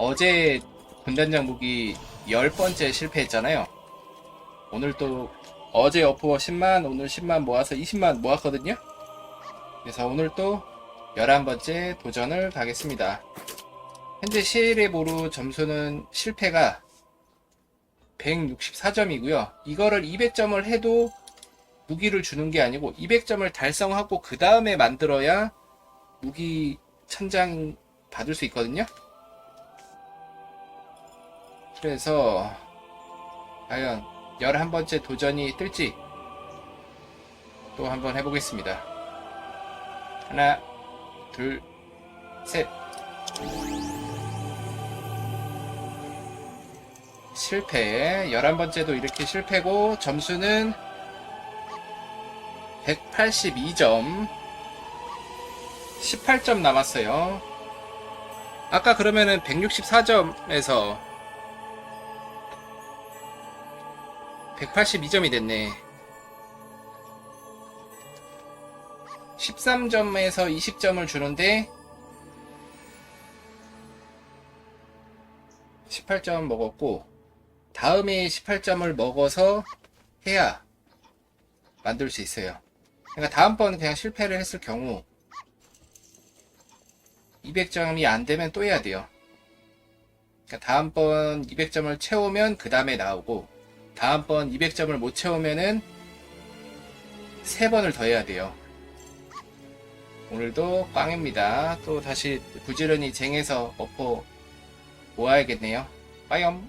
어제 군단장 무기 10번째 실패했잖아요. 오늘 또 어제 어포 10만, 오늘 10만 모아서 20만 모았거든요. 그래서 오늘 또 11번째 도전을 가겠습니다. 현재 시에레보루 점수는 실패가 164점이고요. 이거를 200점을 해도 무기를 주는 게 아니고 200점을 달성하고 그 다음에 만들어야 무기 천장 받을 수 있거든요. 그래서 과연 11번째 도전이 뜰지 또 한번 해보겠습니다. 하나, 둘, 셋. 실패. 11번째도 이렇게 실패고 점수는 182점. 18점 남았어요. 아까 그러면은 164점에서 182점이 됐네. 13점에서 20점을 주는데 18점 먹었고 다음에 18점을 먹어서 해야 만들 수 있어요. 그러니까 다음번 그냥 실패를 했을 경우 200점이 안 되면 또 해야 돼요. 그러니까 다음번 200점을 채우면 그 다음에 나오고 다음번 200점을 못 채우면은 3번을 더 해야 돼요. 오늘도 꽝입니다. 또 다시 부지런히 쟁에서 어포 모아야겠네요. 빠염.